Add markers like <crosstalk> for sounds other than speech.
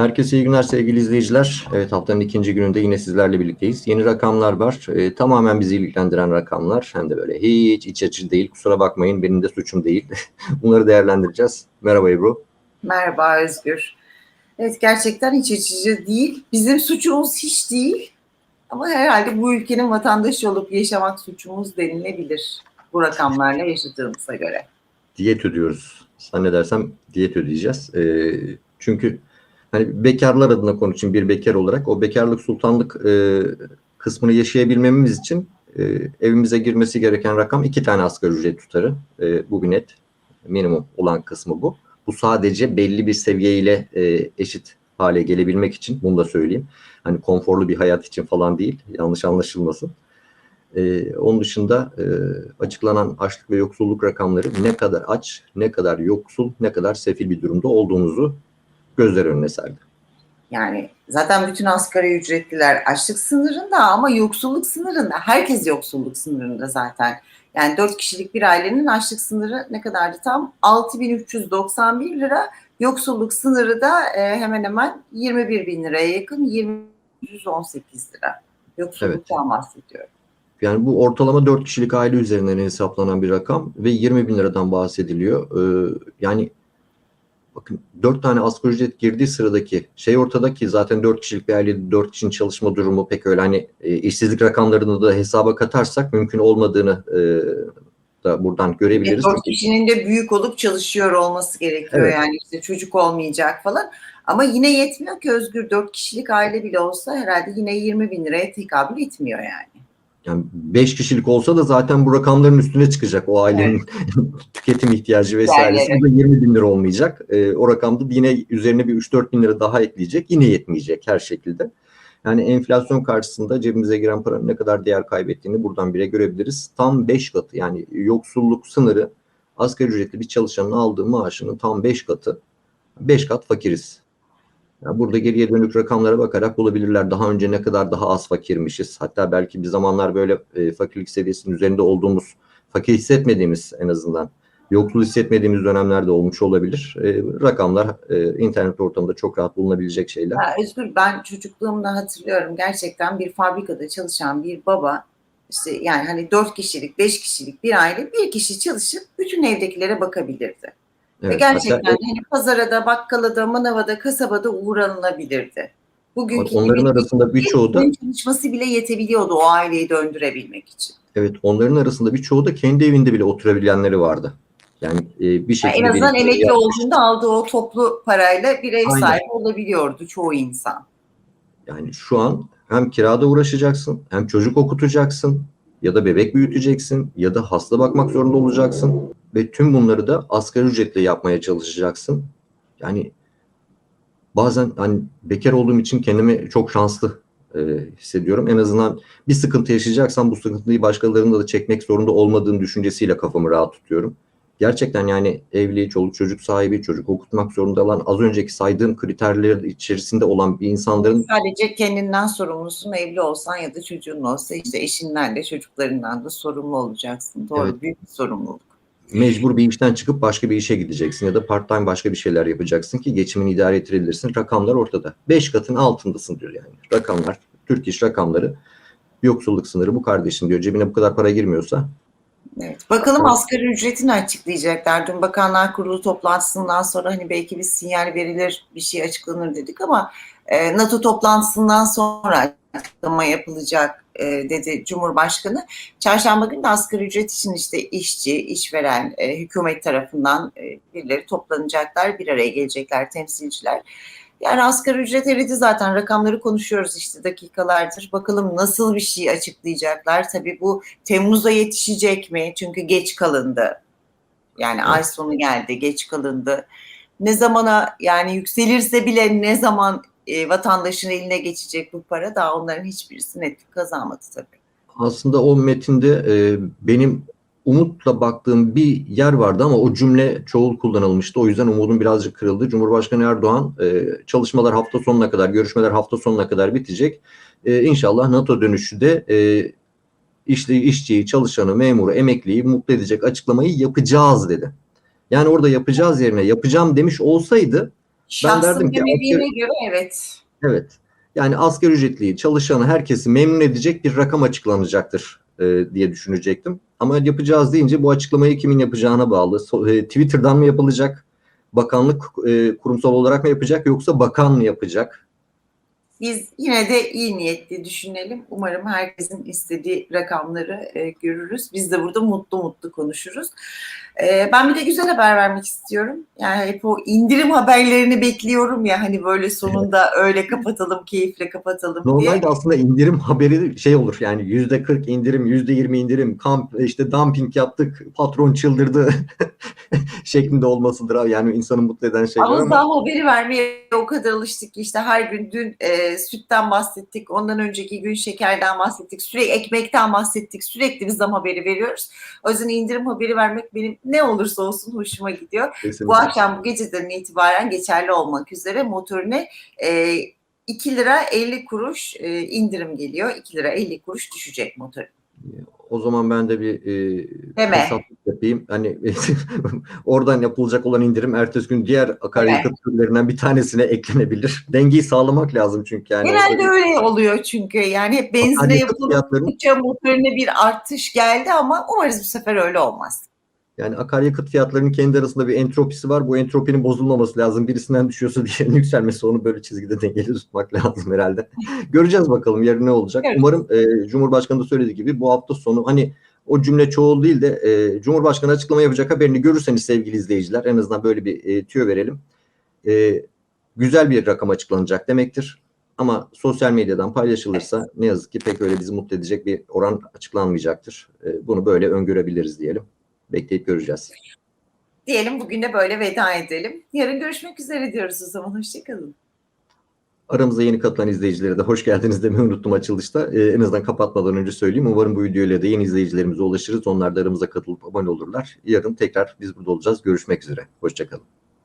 Herkese iyi günler sevgili izleyiciler. Evet haftanın ikinci gününde yine sizlerle birlikteyiz. Yeni rakamlar var. Ee, tamamen bizi ilgilendiren rakamlar. Hem de böyle hiç iç açıcı değil. Kusura bakmayın benim de suçum değil. <laughs> Bunları değerlendireceğiz. Merhaba Ebru. Merhaba Özgür. Evet gerçekten iç açıcı değil. Bizim suçumuz hiç değil. Ama herhalde bu ülkenin vatandaşı olup yaşamak suçumuz denilebilir. Bu rakamlarla yaşadığımıza göre. Diyet ödüyoruz. Zannedersem diyet ödeyeceğiz. Ee, çünkü hani bekarlar adına konuşayım bir bekar olarak. O bekarlık sultanlık e, kısmını yaşayabilmemiz için e, evimize girmesi gereken rakam iki tane asgari ücret tutarı. E, bu bir net. Minimum olan kısmı bu. Bu sadece belli bir seviyeyle e, eşit hale gelebilmek için bunu da söyleyeyim. Hani konforlu bir hayat için falan değil. Yanlış anlaşılmasın. Ee, onun dışında e, açıklanan açlık ve yoksulluk rakamları ne kadar aç, ne kadar yoksul, ne kadar sefil bir durumda olduğumuzu gözler önüne serdi. Yani zaten bütün asgari ücretliler açlık sınırında ama yoksulluk sınırında. Herkes yoksulluk sınırında zaten. Yani 4 kişilik bir ailenin açlık sınırı ne kadardı tam? 6391 lira. Yoksulluk sınırı da e, hemen hemen 21 bin liraya yakın 2118 lira. Yoksulluktan evet. bahsediyorum. Yani bu ortalama 4 kişilik aile üzerinden hesaplanan bir rakam ve 20 bin liradan bahsediliyor. Ee, yani bakın 4 tane asgari ücret girdiği sıradaki şey ortada ki zaten 4 kişilik bir ailede 4 kişinin çalışma durumu pek öyle hani e, işsizlik rakamlarını da hesaba katarsak mümkün olmadığını e, da buradan görebiliriz. 4 kişinin de büyük olup çalışıyor olması gerekiyor evet. yani işte çocuk olmayacak falan. Ama yine yetmiyor ki Özgür 4 kişilik aile bile olsa herhalde yine 20 bin liraya tekabül etmiyor yani. Yani 5 kişilik olsa da zaten bu rakamların üstüne çıkacak o ailenin evet. <laughs> tüketim ihtiyacı vesairesi. Bu da 20 bin lira olmayacak. E, o rakamda yine üzerine bir 3-4 bin lira daha ekleyecek. Yine yetmeyecek her şekilde. Yani enflasyon karşısında cebimize giren paranın ne kadar değer kaybettiğini buradan bile görebiliriz. Tam 5 katı yani yoksulluk sınırı asgari ücretli bir çalışanın aldığı maaşının tam 5 katı. 5 kat fakiriz. Burada geriye dönük rakamlara bakarak bulabilirler. Daha önce ne kadar daha az fakirmişiz. Hatta belki bir zamanlar böyle e, fakirlik seviyesinin üzerinde olduğumuz, fakir hissetmediğimiz en azından, yoksul hissetmediğimiz dönemlerde olmuş olabilir. E, rakamlar e, internet ortamında çok rahat bulunabilecek şeyler. Ya Özgür ben çocukluğumda hatırlıyorum gerçekten bir fabrikada çalışan bir baba işte yani hani dört kişilik, beş kişilik bir aile bir kişi çalışıp bütün evdekilere bakabilirdi. Evet, Ve gerçekten hatta, hani pazara da, bakkala da, manava da, kasabada uğranılabilirdi. Bugünkü onların arasında birçoğu da çalışması bile yetebiliyordu o aileyi döndürebilmek için. Evet, onların arasında birçoğu da kendi evinde bile oturabilenleri vardı. Yani e, bir şekilde yani en azından emekli yapmış. olduğunda aldığı o toplu parayla bir ev Aynen. sahibi olabiliyordu çoğu insan. Yani şu an hem kirada uğraşacaksın, hem çocuk okutacaksın, ya da bebek büyüteceksin ya da hasta bakmak zorunda olacaksın ve tüm bunları da asgari ücretle yapmaya çalışacaksın. Yani bazen hani bekar olduğum için kendimi çok şanslı e, hissediyorum. En azından bir sıkıntı yaşayacaksam bu sıkıntıyı başkalarında da çekmek zorunda olmadığım düşüncesiyle kafamı rahat tutuyorum. Gerçekten yani evli, çoluk çocuk sahibi, çocuk okutmak zorunda olan az önceki saydığım kriterler içerisinde olan bir insanların... Sadece kendinden sorumlusun evli olsan ya da çocuğun olsa işte eşinden de çocuklarından da sorumlu olacaksın. Doğru evet. büyük bir sorumluluk. Mecbur bir işten çıkıp başka bir işe gideceksin ya da part time başka bir şeyler yapacaksın ki geçimini idare ettirebilirsin. Rakamlar ortada. Beş katın altındasın diyor yani. Rakamlar, Türk iş rakamları yoksulluk sınırı bu kardeşim diyor. Cebine bu kadar para girmiyorsa Evet. Bakalım asgari ücretini açıklayacaklar. Dün Bakanlar Kurulu toplantısından sonra hani belki bir sinyal verilir, bir şey açıklanır dedik ama e, NATO toplantısından sonra açıklama yapılacak e, dedi Cumhurbaşkanı. Çarşamba günü de asgari ücret için işte işçi, işveren, e, hükümet tarafından e, birileri toplanacaklar, bir araya gelecekler temsilciler. Yani asgari ücret eridi zaten rakamları konuşuyoruz işte dakikalardır. Bakalım nasıl bir şey açıklayacaklar. Tabii bu Temmuz'a yetişecek mi? Çünkü geç kalındı. Yani ay sonu geldi, geç kalındı. Ne zamana yani yükselirse bile ne zaman e, vatandaşın eline geçecek bu para daha onların hiçbirisi netlik kazanmadı tabii. Aslında o metinde e, benim umutla baktığım bir yer vardı ama o cümle çoğul kullanılmıştı. O yüzden umudum birazcık kırıldı. Cumhurbaşkanı Erdoğan e, çalışmalar hafta sonuna kadar, görüşmeler hafta sonuna kadar bitecek. E, inşallah NATO dönüşü de e, işli, işçiyi, çalışanı, memuru, emekliyi mutlu edecek açıklamayı yapacağız dedi. Yani orada yapacağız yerine yapacağım demiş olsaydı Şahsım derdim ki demediğine göre evet. Evet. Yani asgari ücretliyi, çalışanı, herkesi memnun edecek bir rakam açıklanacaktır e, diye düşünecektim. Ama yapacağız deyince bu açıklamayı kimin yapacağına bağlı. So- e, Twitter'dan mı yapılacak? Bakanlık e, kurumsal olarak mı yapacak yoksa bakan mı yapacak? Biz yine de iyi niyetli düşünelim. Umarım herkesin istediği rakamları e, görürüz. Biz de burada mutlu mutlu konuşuruz. E, ben bir de güzel haber vermek istiyorum. Yani hep o indirim haberlerini bekliyorum ya hani böyle sonunda öyle kapatalım, keyifle kapatalım diye. Normalde aslında indirim haberi şey olur yani yüzde 40 indirim, yüzde 20 indirim, kamp işte dumping yaptık, patron çıldırdı <laughs> şeklinde olmasıdır abi. Yani insanı mutlu eden şeyler Ama ama haberi vermeye o kadar alıştık ki işte her gün dün e, sütten bahsettik, ondan önceki gün şekerden bahsettik, sürekli ekmekten bahsettik, sürekli bir zam haberi veriyoruz. O yüzden indirim haberi vermek benim ne olursa olsun hoşuma gidiyor. Bu kesinlikle. akşam bu geceden itibaren geçerli olmak üzere motorine e, 2 lira 50 kuruş e, indirim geliyor. 2 lira 50 kuruş düşecek motor. O zaman ben de bir e, hesaplık yapayım. Hani <laughs> oradan yapılacak olan indirim ertesi gün diğer akaryakıt türlerinden bir tanesine eklenebilir. Dengeyi sağlamak lazım çünkü yani. Genelde bir- öyle oluyor çünkü yani hep benzine yapıldıkça motorine bir artış geldi ama umarız bu sefer öyle olmaz. Yani akaryakıt fiyatlarının kendi arasında bir entropisi var. Bu entropinin bozulmaması lazım. Birisinden düşüyorsa diğerinin <laughs> yükselmesi onu böyle çizgide dengeli tutmak <laughs> lazım herhalde. Göreceğiz bakalım yarın ne olacak. Evet. Umarım e, Cumhurbaşkanı da söylediği gibi bu hafta sonu hani o cümle çoğul değil de e, Cumhurbaşkanı açıklama yapacak haberini görürseniz sevgili izleyiciler en azından böyle bir e, tüyo verelim. E, güzel bir rakam açıklanacak demektir. Ama sosyal medyadan paylaşılırsa ne yazık ki pek öyle bizi mutlu edecek bir oran açıklanmayacaktır. E, bunu böyle öngörebiliriz diyelim. Bekleyip göreceğiz. Diyelim bugün de böyle veda edelim. Yarın görüşmek üzere diyoruz o zaman. Hoşçakalın. Aramıza yeni katılan izleyicilere de hoş geldiniz demeyi unuttum açılışta. Ee, en azından kapatmadan önce söyleyeyim. Umarım bu videoyla da yeni izleyicilerimize ulaşırız. Onlar da aramıza katılıp abone olurlar. Yarın tekrar biz burada olacağız. Görüşmek üzere. Hoşçakalın.